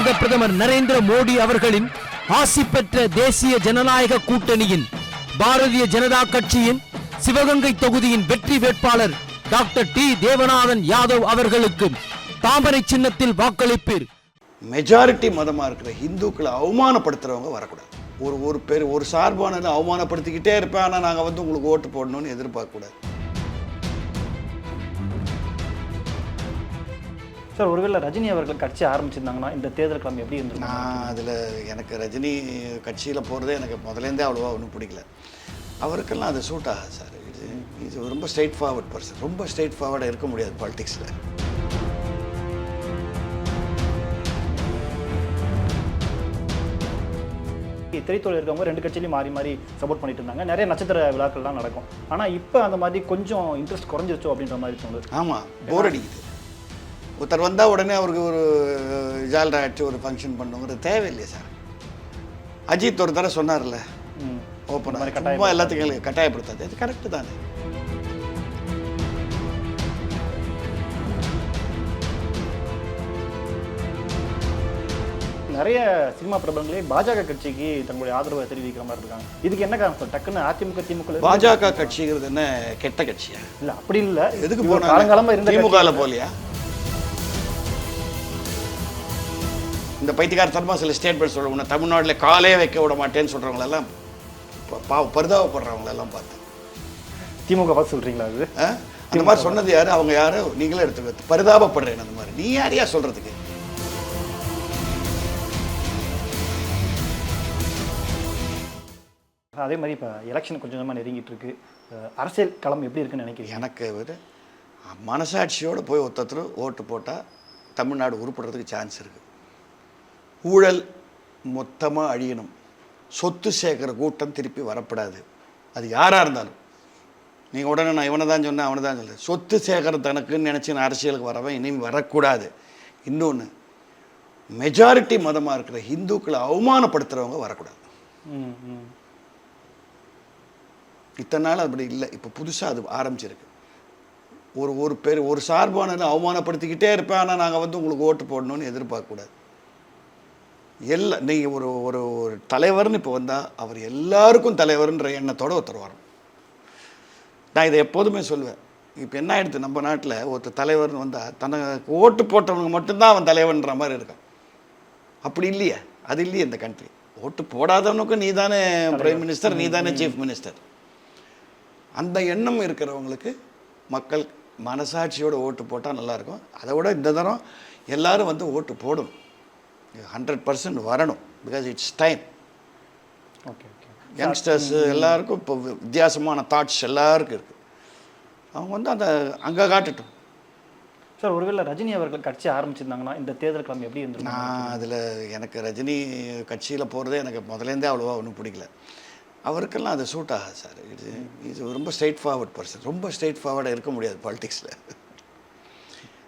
பாரத பிரதமர் நரேந்திர மோடி அவர்களின் ஆசி பெற்ற தேசிய ஜனநாயக கூட்டணியின் பாரதிய ஜனதா கட்சியின் சிவகங்கை தொகுதியின் வெற்றி வேட்பாளர் டாக்டர் டி தேவநாதன் யாதவ் அவர்களுக்கு தாமரை சின்னத்தில் வாக்களிப்பீர். மெஜாரிட்டி மதமாக இருக்கிற ஹிந்துக்களை அவமானப்படுத்துகிறவங்க வரக்கூடாது. ஒரு ஒரு பேர் ஒரு சார்பானதை அவமானப்படுத்திக்கிட்டே இருப்பேன். ஆனால் நாங்கள் வந்து உங்களுக்கு ஓட்டு போடணும்னு எதிர்பார்க்கக்கூடாது. சார் ஒருவேளை ரஜினி அவர்கள் கட்சி ஆரம்பிச்சிருந்தாங்கன்னா இந்த தேர்தல் கிளம்பி எப்படி இருந்திருக்கும்? நான் அதில் எனக்கு ரஜினி கட்சியில் போகிறதே எனக்கு முதலேருந்தே அவ்வளோவா ஒன்றும் பிடிக்கல. அவருக்கெல்லாம் அது சூட் ஆகாது சார். இது இது ரொம்ப ஸ்ட்ரெயிட் ஃபார்வர்ட் பர்சன் ரொம்ப ஸ்ட்ரெயிட் ஃபார்வர்டாக இருக்க முடியாது பாலிடிக்ஸில் திரைத்துறை இருக்கவங்க ரெண்டு கட்சியிலையும் மாறி மாறி சப்போர்ட் பண்ணிட்டு இருந்தாங்க. நிறைய நட்சத்திர விழாக்கள்லாம் நடக்கும். ஆனால் இப்போ அந்த மாதிரி கொஞ்சம் இன்ட்ரெஸ்ட் குறைஞ்சிருச்சோ அப்படின்ற மாதிரி தோணுது. ஆமாம் போர் அடிக்குது. ஒருத்தர் வந்தால் உடனே அவருக்கு ஒரு ஜால்ரா அடிச்சு ஒரு ஃபங்க்ஷன் பண்ணுங்கிறது தேவையில்லையே சார். அஜித் ஒரு தடவை சொன்னார்ல. ஓப்பன் சும்மா எல்லாத்துக்கும் கட்டாயப்படுத்தாது அது கரெக்டு தானே. நிறைய சினிமா பிரபலங்களே பாஜக கட்சிக்கு தங்களுடைய ஆதரவை தெரிவிக்கிற மாதிரி இருக்காங்க. இதுக்கு என்ன காரணம் டக்குன்னு அதிமுக திமுக பாஜக கட்சிங்கிறது என்ன கெட்ட கட்சியா? இல்ல அப்படி இல்ல. எதுக்கு இது ஒரு போனாங்க? காலங்காலமா இருந்த திமுகவில் போலியா இந்த பைத்தியக்காரத்தனமா சில ஸ்டேட்மெண்ட் சொல்ல உன்னை தமிழ்நாட்டில் காலே வைக்க விட மாட்டேன்னு சொல்கிறவங்களெல்லாம் பாவ பரிதாபப்படுறவங்களெல்லாம் பார்த்து திமுக பார்த்து சொல்றீங்களா அது? அந்த மாதிரி சொன்னது யாரு? அவங்க யாரு? நீங்களே எடுத்துக்க பரிதாபப்படுறேன் அந்த மாதிரி. நீ யாரையா சொல்றதுக்கு? அதே மாதிரி இப்போ எலெக்ஷன் கொஞ்சம் கொஞ்சமாக நெருங்கிட்டு இருக்கு. அரசியல் களம் எப்படி இருக்குன்னு நினைக்கிறீங்க? எனக்கு ஒரு மனசாட்சியோடு போய் ஒருத்தர் ஓட்டு போட்டால் தமிழ்நாடு உருப்படுறதுக்கு சான்ஸ் இருக்குது ஊழல் மொத்தமாக அழியணும். சொத்து சேர்க்குற கூட்டம் திருப்பி வரப்படாது. அது யாராக இருந்தாலும். நீங்கள் உடனே நான் இவனை தான் சொன்னேன் அவனை தான் சொல்கிறேன் சொத்து சேர்க்குற தனக்குன்னு நினச்சி நான் அரசியலுக்கு வரவன் இனிமேல் வரக்கூடாது. இன்னொன்று மெஜாரிட்டி மதமாக இருக்கிற ஹிந்துக்களை அவமானப்படுத்துகிறவங்க வரக்கூடாது. இத்தனை நாள் அப்படி இல்லை. இப்போ புதுசாக அது ஆரம்பிச்சிருக்கு. ஒரு ஒரு பேர் ஒரு சார்பானதை அவமானப்படுத்திக்கிட்டே இருப்பேன். ஆனால் நாங்கள் வந்து உங்களுக்கு ஓட்டு போடணும்னு எதிர்பார்க்கக்கூடாது. எல்லா நீங்கள் ஒரு ஒரு ஒரு தலைவர்னு இப்போ வந்தால் அவர் எல்லாருக்கும் தலைவர்ன்ற எண்ணத்தோட ஒருத்தர் வரணும் நான் இதை எப்போதுமே சொல்லுவேன் இப்போ என்ன ஆயிடுது நம்ம நாட்டில் ஒருத்தர் தலைவர்னு வந்தால் தனக்கு ஓட்டு போட்டவங்க மட்டும்தான் அவன் தலைவன்ற மாதிரி இருக்கான். அப்படி இல்லையே? அது இல்லையே இந்த கண்ட்ரி ஓட்டு போடாதவனுக்கும் நீ தானே பிரைம் மினிஸ்டர் நீ தானே சீஃப் மினிஸ்டர் அந்த எண்ணம் இருக்கிறவங்களுக்கு மக்கள் மனசாட்சியோட ஓட்டு போட்டால் நல்லாயிருக்கும் அதை விட இந்த தரம் எல்லாரும் வந்து ஓட்டு போடணும் ஹண்ட்ரட் பர்சன்ட் வரணும் because it's time okay youngsters எல்லாருக்கும் இப்போ வித்தியாசமான தாட்ஸ் எல்லாருக்கும் இருக்குது அவங்க வந்து அந்த அங்கே காட்டட்டும். சார் ஒருவேளை ரஜினி அவர்கள் கட்சி ஆரம்பிச்சிருந்தாங்கன்னா இந்த தேர்தல் கிளம்பி எப்படி இருந்திருக்கும்? நான் அதில் எனக்கு ரஜினி கட்சியில் போகிறதே எனக்கு முதலேருந்தே அவ்வளோவா ஒன்றும் பிடிக்கல. அவருக்கெல்லாம் அது சூட் ஆகாது சார் இது இது ரொம்ப ஸ்ட்ரெயிட் ஃபார்வர்ட் பர்சன் ரொம்ப ஸ்ட்ரெயிட் ஃபார்வர்டாக இருக்க முடியாது பாலிடிக்ஸில்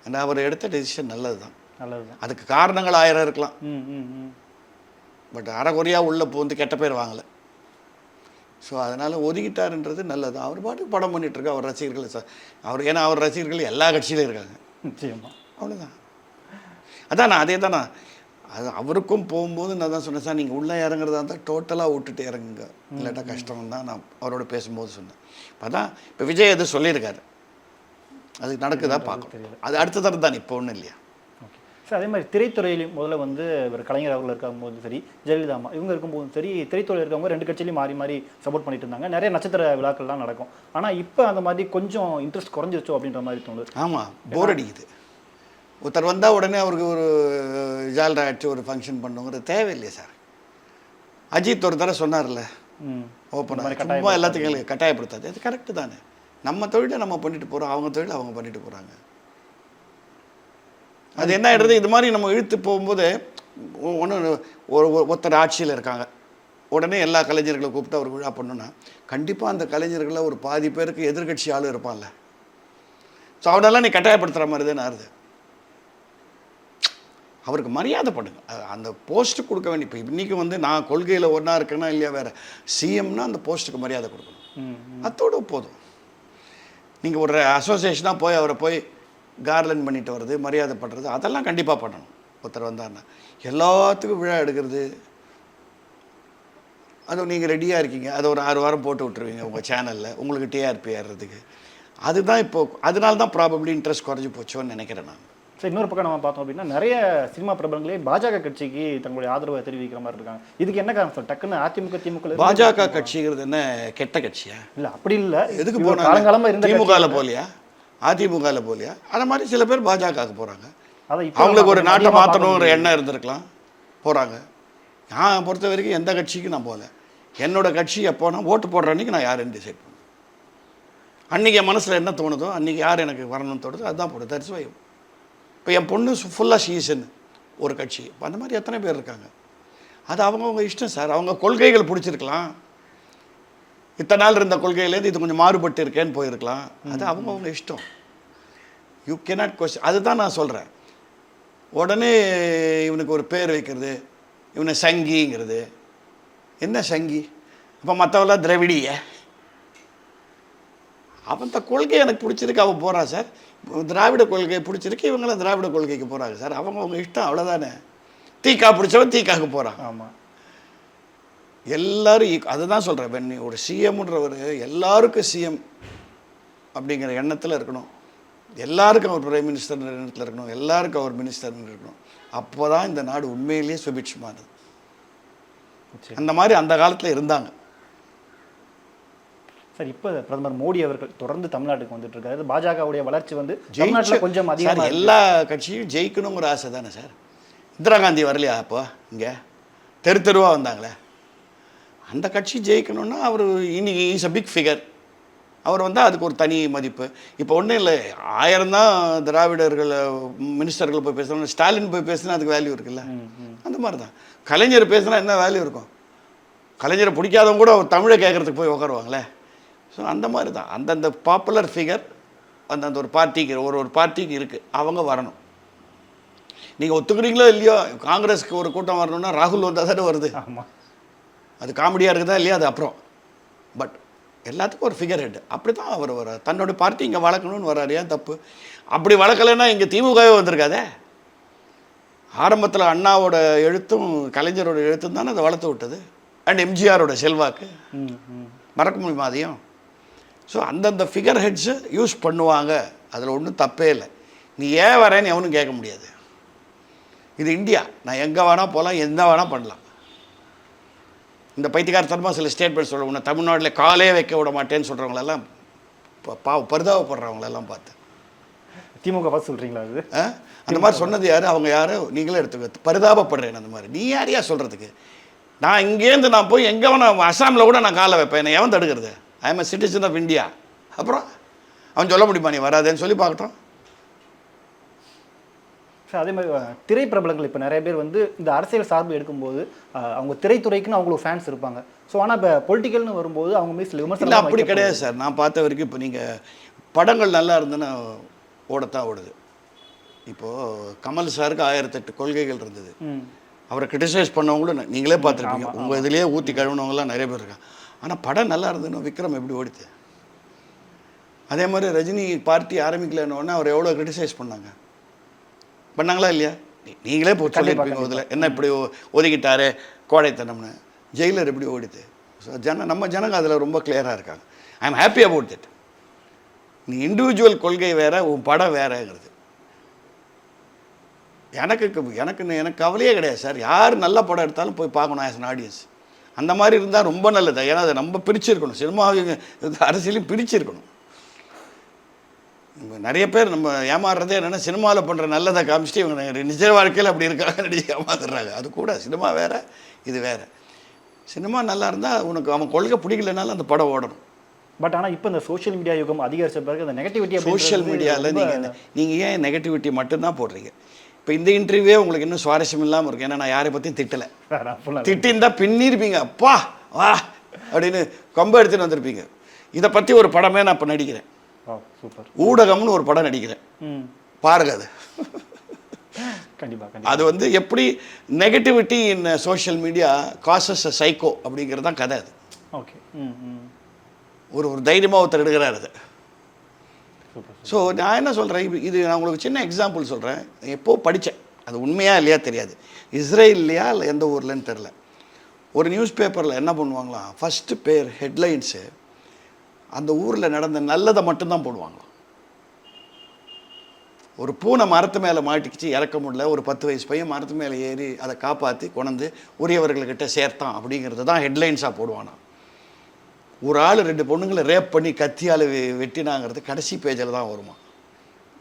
ஏன்னா அவர் எடுத்த டெசிஷன் நல்லது தான் நல்லதுதான். அதுக்கு காரணங்கள் ஆயிரம் இருக்கலாம். பட் அறகுறையாக உள்ள பூந்து கெட்ட பேர் வாங்கலை. ஸோ அதனால் ஒதுக்கிட்டாருன்றது நல்லது. அவர் பாட்டுக்கு படம் பண்ணிட்டு இருக்கு அவர் ரசிகர்கள் ச- அவர் ஏன்னா அவர் ரசிகர்கள் எல்லா கட்சியிலும் இருக்காங்க. நிச்சயமா. அவ்வளோதான் அதான் நான் அதே தான் அது அவருக்கும் போகும்போது நான் தான் சொன்னேன் சார் நீங்கள் உள்ளே இறங்குறதா இருந்தால் டோட்டலாக விட்டுட்டு இறங்குங்க. இல்லாட்டா கஷ்டம் தான் நான் அவரோட பேசும்போது சொன்னேன். இப்போ தான் இப்போ விஜய் எது சொல்லியிருக்காரு. அது நடக்குதா பார்க்கணும். அது அடுத்த தரம் தான் இப்போ ஒன்றும் இல்லையா? சார் அதே மாதிரி திரைத்துறையிலையும் முதல்ல வந்து இவர் கலைஞர் அவர்கள் இருக்கும்போதும் சரி ஜெயலலிதா அம்மா இவங்க இருக்கும்போதும் சரி திரைத்துறையில் இருக்கவங்க ரெண்டு கட்சியிலையும் மாறி மாறி சப்போர்ட் பண்ணிட்டு இருந்தாங்க. நிறைய நட்சத்திர விழாக்கள்லாம் நடக்கும். ஆனால் இப்போ அந்த மாதிரி கொஞ்சம் இன்ட்ரெஸ்ட் குறைஞ்சிருச்சோ அப்படின்ற மாதிரி தோணுது. ஆமாம் போர் அடிக்குது. ஒருத்தர் வந்தால் உடனே அவருக்கு ஒரு ஜால்ரா அடிச்சு ஒரு ஃபங்க்ஷன் பண்ணுங்கிறது தேவையில்லையே சார். அஜித் ஒரு தடவை சொன்னார்ல ஓப்பன் சும்மா எல்லாத்துக்கும் கட்டாயப்படுத்தாது அது கரெக்டு தானே. நம்ம தொழிலை நம்ம பண்ணிட்டு போகிறோம் அவங்க தொழிலை அவங்க பண்ணிட்டு போகிறாங்க அது என்ன ஆகிடுறது இது மாதிரி நம்ம இழுத்து போகும்போது ஒன்று ஒரு ஒரு- ஒருத்தர் ஆட்சியில் இருக்காங்க. உடனே எல்லா கலைஞர்களை கூப்பிட்டு அவர் விழா பண்ணணும்னா கண்டிப்பாக அந்த கலைஞர்களில் ஒரு பாதி பேருக்கு எதிர்க்கட்சி ஆளும் இருப்பான்ல. ஸோ அவனெல்லாம் நீ கட்டாயப்படுத்துகிற மாதிரி தானே ஆறுது. அவருக்கு மரியாதை பண்ணுங்க. அந்த போஸ்ட்டு கொடுக்க வேண்டிய இப்போ இன்றைக்கி வந்து நான் கொள்கையில் ஒன்றா இருக்கேன்னா இல்லையா வேறு சிஎம்னா அந்த போஸ்ட்டுக்கு மரியாதை கொடுக்கணும். அத்தோட போதும். நீங்கள் ஒரு அசோசியேஷனாக போய் அவரை போய் கார்லன் பண்ணிட்டு வர்றது மரியாதை பண்ணுறது அதெல்லாம் கண்டிப்பாக பண்ணணும். ஒருத்தர் வந்தாருன்னா. எல்லாத்துக்கும் விழா எடுக்கிறது. அது நீங்கள் ரெடியாக இருக்கீங்க. அதை ஒரு ஆறு வாரம் போட்டு விட்டுருவீங்க உங்கள் சேனலில் உங்களுக்கு டிஆர்பி ஏறுறதுக்கு. அதுதான் இப்போ அதனால தான் ப்ராபப்ளி இன்ட்ரெஸ்ட் குறைஞ்சி போச்சோன்னு நினைக்கிறேன் நான். சரி இன்னொரு பக்கம் நம்ம பார்த்தோம் அப்படின்னா நிறைய சினிமா பிரபலங்களே பாஜக கட்சிக்கு தங்களுடைய ஆதரவை தெரிவிக்கிற மாதிரி இருக்காங்க. இதுக்கு என்ன காரணம் டக்குன்னு அதிமுக திமுக பாஜக கட்சிங்கிறது என்ன கெட்ட கட்சியா? இல்ல அப்படி இல்ல. எதுக்கு இவர் போனாங்க? காலங்காலமா இருந்த திமுகவில் போகலையா? அதிமுகவில் போகலையா அந்த மாதிரி சில பேர் பாஜகவுக்கு போகிறாங்க அவங்களுக்கு ஒரு நாட்டை மாற்றணுங்கிற. எண்ணம் இருந்திருக்கலாம் போகிறாங்க நான் பொறுத்த வரைக்கும் எந்த கட்சிக்கும் நான் போகல. என்னோட கட்சி எப்போனா ஓட்டு போடுற அன்னைக்கு நான் யாருன்னு டிசைட் பண்ணுவேன் அன்றைக்கி என் மனசில் என்ன தோணுதோ அன்றைக்கி யார் எனக்கு வரணும்னு தோணுதோ அதுதான் போடுது. தட்ஸ் வை இப்போ என் பொண்ணு ஃபுல்லாக சீசன் ஒரு கட்சி. இப்போ அந்த மாதிரி எத்தனை பேர் இருக்காங்க? அது அவங்கவுங்க இஷ்டம் சார். அவங்க கொள்கைகள் பிடிச்சிருக்கலாம். இத்தனை நாள் இருந்த கொள்கையிலேருந்து இது கொஞ்சம் மாறுபட்டு இருக்கேன்னு போயிருக்கலாம். அது அவங்கவுங்க இஷ்டம். யூ cannot கொஸ்டின் அதுதான் நான் சொல்கிறேன் உடனே இவனுக்கு ஒரு பேர் வைக்கிறது இவனை சங்கிங்கிறது. என்ன சங்கி? அப்போ மற்றவெல்லாம் திராவிடிய. அவன் கொள்கை எனக்கு பிடிச்சிருக்கு அவன் போகிறான் சார். திராவிட கொள்கை பிடிச்சிருக்கு இவங்களாம் திராவிட கொள்கைக்கு போகிறாங்க சார். அவங்க அவங்க இஷ்டம் அவ்வளோதானே தீக்கா பிடிச்சவன் தீக்காக்கு போகிறான் ஆமா. எல்லாரும் equal. அதுதான் சொல்கிறேன் வெண்ணி ஒரு சிஎம்ன்றவர் எல்லாருக்கும் சிஎம் அப்படிங்கிற எண்ணத்தில் இருக்கணும். எல்லாருக்கும் அவர் பிரைம் மினிஸ்டர் எண்ணத்தில் இருக்கணும். எல்லாருக்கும் அவர் மினிஸ்டர் இருக்கணும். அப்போ தான் இந்த நாடு உண்மையிலேயே சுபிட்சமானது. அந்த மாதிரி அந்த காலத்தில் இருந்தாங்க. சார் இப்போ பிரதமர் மோடி அவர்கள் தொடர்ந்து தமிழ்நாட்டுக்கு வந்துட்டு இருக்காரு. பாஜகவுடைய வளர்ச்சி வந்து ஜெயிச்சு தமிழ்நாட்டுல கொஞ்சம் சார் அதிகமா இருக்கு. எல்லா கட்சியும் ஜெயிக்கணுங்கிற ஆசை தானே சார்? இந்திரா காந்தி வரலையா அப்போ? இங்கே? தெரு தெருவாக வந்தாங்களே? அந்த கட்சி ஜெயிக்கணும்னா அவர் இன்னைக்கு இஸ் அ பிக் ஃபிகர் அவர் வந்தால் அதுக்கு ஒரு தனி மதிப்பு. இப்போ ஒன்றும் இல்லை ஆயிரம் தான் திராவிடர்கள் மினிஸ்டர்கள் போய் பேசுகிறாங்க ஸ்டாலின் போய் பேசினா அதுக்கு வேல்யூ இருக்குல்ல. அந்த மாதிரி தான். கலைஞர் பேசினா என்ன வேல்யூ இருக்கும்? கலைஞரை பிடிக்காதவங்க கூட அவர் தமிழை கேட்குறதுக்கு போய் உட்காருவாங்களே ஸோ அந்த மாதிரி தான். அந்தந்த பாப்புலர் ஃபிகர் அந்தந்த ஒரு பார்ட்டிக்கு ஒரு ஒரு பார்ட்டிக்கு இருக்குது அவங்க வரணும். நீங்கள் ஒத்துக்கிறீங்களோ இல்லையோ காங்கிரஸ்க்கு ஒரு கூட்டம் வரணும்னா ராகுல் வந்தால் தானே வருது. ஆமா. அது காமெடியாக இருக்குதா இல்லையா அது அப்புறம். பட் எல்லாத்துக்கும் ஒரு ஃபிகர் ஹெட் அப்படி தான் அவர் வர தன்னோட பார்ட்டி இங்கே வளர்க்கணும்னு வர்றாரு. ஏன் தப்பு? அப்படி வளர்க்கலைன்னா இங்கே திமுகவே வந்திருக்காதே? ஆரம்பத்தில் அண்ணாவோட எழுத்தும் கலைஞரோட எழுத்தும் தானே அதை வளர்த்து விட்டது. அண்ட் எம்ஜிஆரோட செல்வாக்கு. மறக்க முடியுமா அதையும்? ஸோ அந்தந்த ஃபிகர் ஹெட்ஸு யூஸ் பண்ணுவாங்க. அதில் ஒன்றும் தப்பே இல்லை. நீ ஏன் வரேன்னு எவனும் கேட்க முடியாது. இது இந்தியா. நான் எங்கே வேணால் போகலாம் எந்த வேணால் பண்ணலாம். இந்த பைத்தியக்காரத்தனமாக சில ஸ்டேட்மெண்ட் சொல்ல உன்னை தமிழ்நாட்டில் காலே வைக்க விட மாட்டேன்னு சொல்கிறவங்களெல்லாம் பா பரிதாபப்படுறவங்களெல்லாம் பார்த்து. திமுக பார்த்து சொல்றீங்களா அது? ஆ? அந்த மாதிரி சொன்னது யார்? அவங்க யாரு? நீங்களே எடுத்துக்க. பரிதாபப்படுறேன் அந்த மாதிரி. நீ யாரையா சொல்கிறதுக்கு நான் இங்கேருந்து நான் போய் எங்கே வேணா அசாமில் கூட நான் காலை வைப்பேன். என்னை எவன் தடுக்கிறது? I am citizen of India அப்புறம்? அவன் சொல்ல முடியுமா? நீ வராதேன்னு சொல்லி பார்க்கட்டும். சார் அதே மாதிரி திரைப்பிரபலங்கள் இப்போ நிறைய பேர் வந்து இந்த அரசியல் சார்பு எடுக்கும்போது அவங்க திரைத்துறைக்குன்னு அவங்களுக்கு ஃபேன்ஸ் இருப்பாங்க. ஸோ ஆனால் இப்போ பொலிட்டிக்கல்னு வரும்போது அவங்க மீது சில விமர்சனம் அப்படி கிடையாது சார். நான் பார்த்த வரைக்கும் இப்போ நீங்கள் படங்கள் நல்லா இருந்துன்னா ஓடத்தான் ஓடுது. இப்போது கமல் சாருக்கு ஆயிரத்தெட்டு கொள்கைகள் இருந்தது. அவரை கிரிட்டிசைஸ் பண்ணவங்களும் நீங்களே பார்த்துருப்பீங்க. உங்கள் இதுலேயே ஊற்றி கழுவுனவங்களாம் நிறைய பேர் இருக்காங்க. ஆனால் படம் நல்லா இருந்ததுன்னு விக்ரம் எப்படி ஓடித்து அதே மாதிரி ரஜினி பார்ட்டி ஆரம்பிக்கலன்னு அவர் எவ்வளோ கிரிட்டிசைஸ் பண்ணாங்க? பண்ணாங்களா இல்லையா? நீங்களே போய் சொல்லியிருப்பீங்க இதில் என்ன இப்படி ஒதுக்கிட்டாரு கோடைத்தனம்னு. ஜெயிலர் எப்படி ஓடித்து ஸோ ஜன நம்ம ஜனங்க அதில் ரொம்ப கிளியராக இருக்காங்க. I am happy about that நீ இண்டிவிஜுவல் கொள்கை வேற உன் படம் வேறங்கிறது. எனக்கு எனக்கு எனக்கு கவலையே கிடையாது சார் யார் நல்ல படம் எடுத்தாலும் போய் பார்க்கணும் ஆஸ் an ஆடியன்ஸ் அந்த மாதிரி இருந்தால் ரொம்ப நல்லது. ஏன்னா அதை நம்ம பிரிச்சிருக்கணும். சினிமாவையும் இது அரசியலையும் பிரிச்சிருக்கணும். நிறைய பேர் நம்ம ஏமாறுறதே என்னென்னா சினிமாவில் பண்ணுற நல்லதை காமிச்சிட்டு இவங்க நிஜ வாழ்க்கையில் அப்படி இருக்காங்க நினச்சி ஏமாத்துறாங்க. அது கூட சினிமா வேற இது வேற. சினிமா நல்லா இருந்தால் உனக்கு அவன் கொள்கை பிடிக்கலனாலும் அந்த படம் ஓடணும். பட் ஆனால் இப்போ இந்த சோஷியல் மீடியா யுகம் அதிகரிச்ச பிறகு அந்த நெகட்டிவிட்டி சோஷியல் மீடியாவில் நீங்கள் நீங்கள் ஏன் நெகட்டிவிட்டி மட்டும்தான் போடுறீங்க? இப்போ இந்த இன்டர்வியூவே உங்களுக்கு இன்னும் சுவாரஸ்யம் இல்லாமல் இருக்கும் ஏன்னா நான் யாரை பற்றியும் திட்டலை. திட்டிருந்தா பின்னிருப்பீங்க. அப்பா வா அப்படின்னு கொம்ப எடுத்துன்னு வந்திருப்பீங்க. இதை பற்றி ஒரு படமே நான் இப்போ நடிக்கிறேன். சூப்பர் ஊடகம்னு ஒரு படம் நடிக்கிறேன். பாருங்க அது. கண்டிப்பா கண்டிப்பா. அது வந்து எப்படி negativity in social media causes psycho அப்படிங்கிறது தான் கதை அது. ஓகே ம் ம். ஒரு ஒரு தைரியமாக ஒருத்தர் எடுக்கிறார் அது. ஸோ நான் என்ன சொல்கிறேன் இது நான் உங்களுக்கு சின்ன எக்ஸாம்பிள் சொல்கிறேன் எப்போ படித்தேன் அது உண்மையா இல்லையா தெரியாது. இஸ்ரேல்லையா இல்லை எந்த ஊர்லன்னு தெரில ஒரு நியூஸ் பேப்பரில் என்ன பண்ணுவாங்களாம்? ஃபஸ்ட்டு பேர் ஹெட்லைன்ஸு அந்த ஊரில் நடந்த நல்லதை மட்டும்தான் போடுவாங்களாம். ஒரு பூனை மரத்து மேலே மாட்டிக்கிச்சு இறக்க முடியல. ஒரு பத்து வயசு பையன் மரத்து மேலே ஏறி அதை காப்பாற்றி கொண்டு உரியவர்கள்கிட்ட சேர்த்தான் அப்படிங்கிறது தான் ஹெட்லைன்ஸாக போடுவானா ஒரு ஆள் ரெண்டு பொண்ணுங்களை ரேப் பண்ணி கத்தியால் வெட்டினாங்கிறது கடைசி பேஜில் தான் வருமா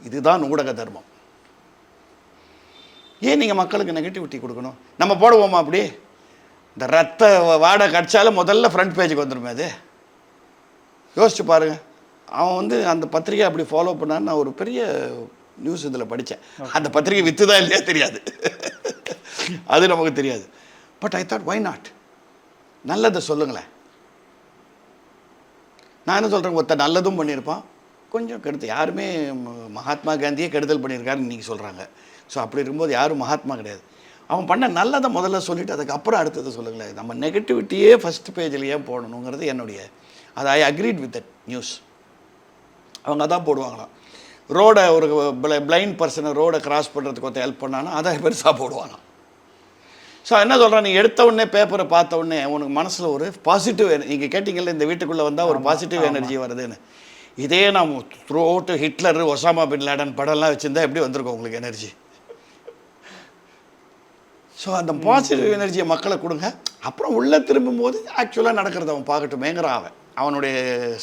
இதுதான் ஊடக தர்மம். ஏன் நீங்கள் மக்களுக்கு நெகட்டிவிட்டி கொடுக்கணும்? நம்ம போடுவோமா அப்படி? இந்த ரத்த வாடை கடிச்சாலும் முதல்ல ஃப்ரண்ட் பேஜுக்கு வந்துருமே அது. யோசிச்சு பாருங்க. அவன் வந்து அந்த பத்திரிகை அப்படி ஃபாலோ பண்ணான்னு நான் ஒரு பெரிய நியூஸ் இதில் படித்தேன் அந்த பத்திரிகை வித்துதா இல்லையா தெரியாது. அது நமக்கு தெரியாது. But I thought why not நல்லதை சொல்லுங்களேன். நான் என்ன சொல்கிறேன் ஒருத்தர் நல்லதும் பண்ணியிருப்பான். கொஞ்சம் கெடுத்து யாருமே மகாத்மா காந்தியே கெடுதல் பண்ணியிருக்காருன்னு இன்றைக்கி சொல்கிறாங்க ஸோ அப்படி இருக்கும்போது யாரும் மகாத்மா கிடையாது. அவன் பண்ண நல்லதை முதல்ல சொல்லிட்டு அதுக்கப்புறம் அடுத்தது சொல்லுங்களேன். நம்ம நெகட்டிவிட்டியே ஃபஸ்ட் பேஜில் ஏன் போடணுங்கிறது என்னுடைய அது I agreed with that news அவங்க அதான் போடுவாங்களாம் ரோடை ஒரு பிளைண்ட் பர்சனை ரோடை கிராஸ் பண்ணுறதுக்கு ஒருத்தர் ஹெல்ப் பண்ணானா அதை பெருசாக போடுவானாம் ஸோ என்ன சொல்கிறேன் நீ எடுத்த உடனே பேப்பரை பார்த்த உடனே உனக்கு மனசில் ஒரு பாசிட்டிவ் நீங்கள் கேட்டிங்கல்ல இந்த வீட்டுக்குள்ளே வந்தால் ஒரு பாசிட்டிவ் எனர்ஜி வருதுன்னு. இதே நாம் throughout Hitler Osama bin Laden படம்லாம் வச்சுருந்தா எப்படி வந்திருக்கும் உங்களுக்கு எனர்ஜி ஸோ அந்த பாசிட்டிவ் எனர்ஜியை மக்களை கொடுங்க. அப்புறம் உள்ளே திரும்பும்போது ஆக்சுவலாக நடக்கிறத அவன் பார்க்கட்டுமேங்கிறான் அவன். அவனுடைய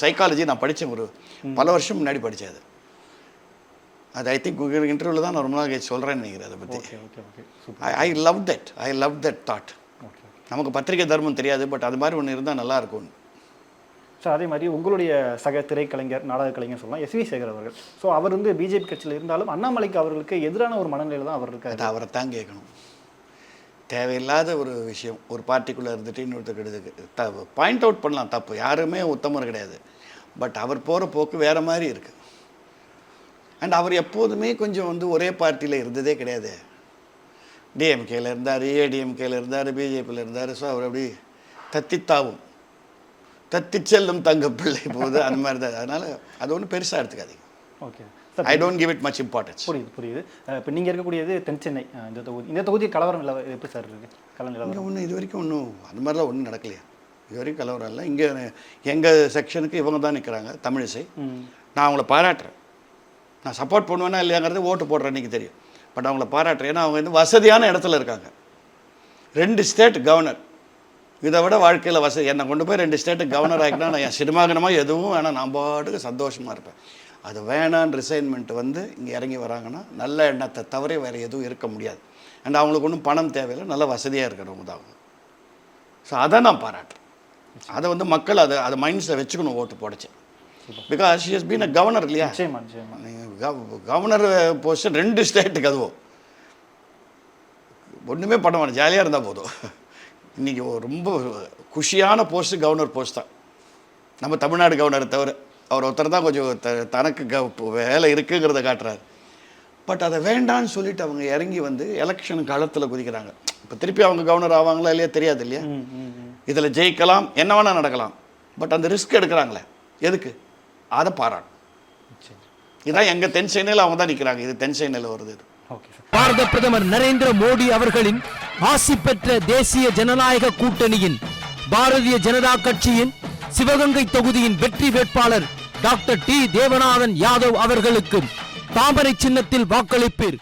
சைக்காலஜி நான் படித்தேன் ஒரு பல வருஷம் முன்னாடி படித்தேன் அது. அது ஐ திங்க் இன்டர்வியூவில் தான் நான் ரொம்ப நாள் சொல்கிறேன்னு நினைக்கிறேன் அதை பற்றி I love that I love that thought நமக்கு பத்திரிகை தர்மம் தெரியாது பட் அது மாதிரி ஒன்று இருந்தால் நல்லா இருக்கும். சார் அதே மாதிரி உங்களுடைய சக திரைக்கலைஞர் நாடக கலைஞர் சொல்லலாம் எஸ்வி சேகர் அவர்கள். ஸோ அவர் வந்து பிஜேபி கட்சியில் இருந்தாலும் அண்ணாமலைக்கு அவர்களுக்கு எதிரான ஒரு மனநிலையில் தான் அவர் இருக்காரு. அது அவரை தான் கேட்கணும். தேவையில்லாத ஒரு விஷயம். ஒரு பார்ட்டிக்குள்ளே இருந்துட்டு இன்னொருத்தருக்கு த பாயிண்ட் அவுட் பண்ணலாம் தப்பு. யாருமே உத்தமர் கிடையாது. பட் அவர் போகிற போக்கு வேறு மாதிரி இருக்குது அண்ட் அவர் எப்போதுமே கொஞ்சம் வந்து ஒரே பார்ட்டியில் இருந்ததே கிடையாது. டிஎம்கேயில் இருந்தார் ஏடிஎம்கேயில் இருந்தார் பிஜேபியில் இருந்தார். ஸோ அவர் அப்படி தத்தித்தாவும் தத்தி செல்லும் தங்க பிள்ளை போது அந்த மாதிரி தான். அதனால் அது ஒன்றும் பெருசாக எடுத்துக்காதீங்க. Okay I don't give it much importance புரியுது புரியுது. இப்போ நீங்கள் இருக்கக்கூடியது தென் சென்னை. இந்த தொகுதி இந்த தொகுதி கலவரம் இல்லை எப்படி சார் இருக்கு? கல இங்கே நிலவரம் ஒன்றும் இது வரைக்கும் ஒன்றும் அந்த மாதிரிலாம் ஒன்றும் நடக்கலையா. இது வரைக்கும் கலவரம் இல்லை. இங்கே எங்கள் செக்ஷனுக்கு இவங்க தான் நிற்கிறாங்க தமிழிசை. நான் அவங்கள பாராட்டுறேன். நான் சப்போர்ட் பண்ணுவேனா இல்லையாங்கிறது ஓட்டு போடுறேன் அன்றைக்கி தெரியும். பட் அவங்கள பாராட்டுறேன். ஏன்னா அவங்க வந்து வசதியான இடத்துல இருக்காங்க. ரெண்டு ஸ்டேட் கவர்னர் இதை விட வாழ்க்கையில் வசதி என்னை கொண்டு போய் ரெண்டு ஸ்டேட்டுக்கு கவர்னர் ஆகினா நான் என் சினிமாகனமாக எதுவும் வேணாம். நான் பாட்டுக்கு சந்தோஷமாக இருப்பேன். அது வேணான்னு ரிசைன்மெண்ட் வந்து இங்கே இறங்கி வராங்கன்னா நல்ல எண்ணத்தை தவிர வேறு எதுவும் இருக்க முடியாது. அண்ட் அவங்களுக்கு ஒன்றும் பணம் தேவையில்லை நல்ல வசதியாக இருக்கிறவங்க தான் அவங்க ஸோ அதை நான் பாராட்டுறேன். அதை வந்து மக்கள் அதை அதை மைண்ட்ஸில் வச்சுக்கணும் ஓட்டு போடச்சு. Because she has been a governor இல்லையா? கவர்னர் பொசிஷன் ரெண்டு ஸ்டேட்டுக்கு அதுவும். ஒன்றுமே பண்ண வேணாம் ஜாலியாக இருந்தால் போதும். இன்றைக்கி ரொம்ப குஷியான போஸ்ட்டு கவர்னர் போஸ்ட் தான். நம்ம தமிழ்நாடு கவர்னரை தவிர. அவர் ஒருத்தர் தான் கொஞ்சம் த தனக்கு க வேலை இருக்குங்கிறத காட்டுறாரு. பட் அதை வேண்டான்னு சொல்லிட்டு அவங்க இறங்கி வந்து எலெக்ஷன் களத்தில் குதிக்கிறாங்க. இப்போ திருப்பி அவங்க கவர்னர் ஆவாங்களா இல்லையா தெரியாது இல்லையா? இதில் ஜெயிக்கலாம் என்ன வேணால் நடக்கலாம். பட் அந்த ரிஸ்க் எடுக்கிறாங்களே. எதுக்கு? அதை பாராட்டும் இதான் எங்கள் தென் சென்னையில் அவங்க தான் நிற்கிறாங்க இது தென் சென்னையில் வருது இது. பாரத பிரதமர் நரேந்திர மோடி அவர்களின் ஆசி பெற்ற தேசிய ஜனநாயக கூட்டணியின் பாரதிய ஜனதா கட்சியின் சிவகங்கை தொகுதியின் வெற்றி வேட்பாளர் டாக்டர் டி தேவநாதன் யாதவ் அவர்களுக்கு தாமரை சின்னத்தில் வாக்களிப்பீர்.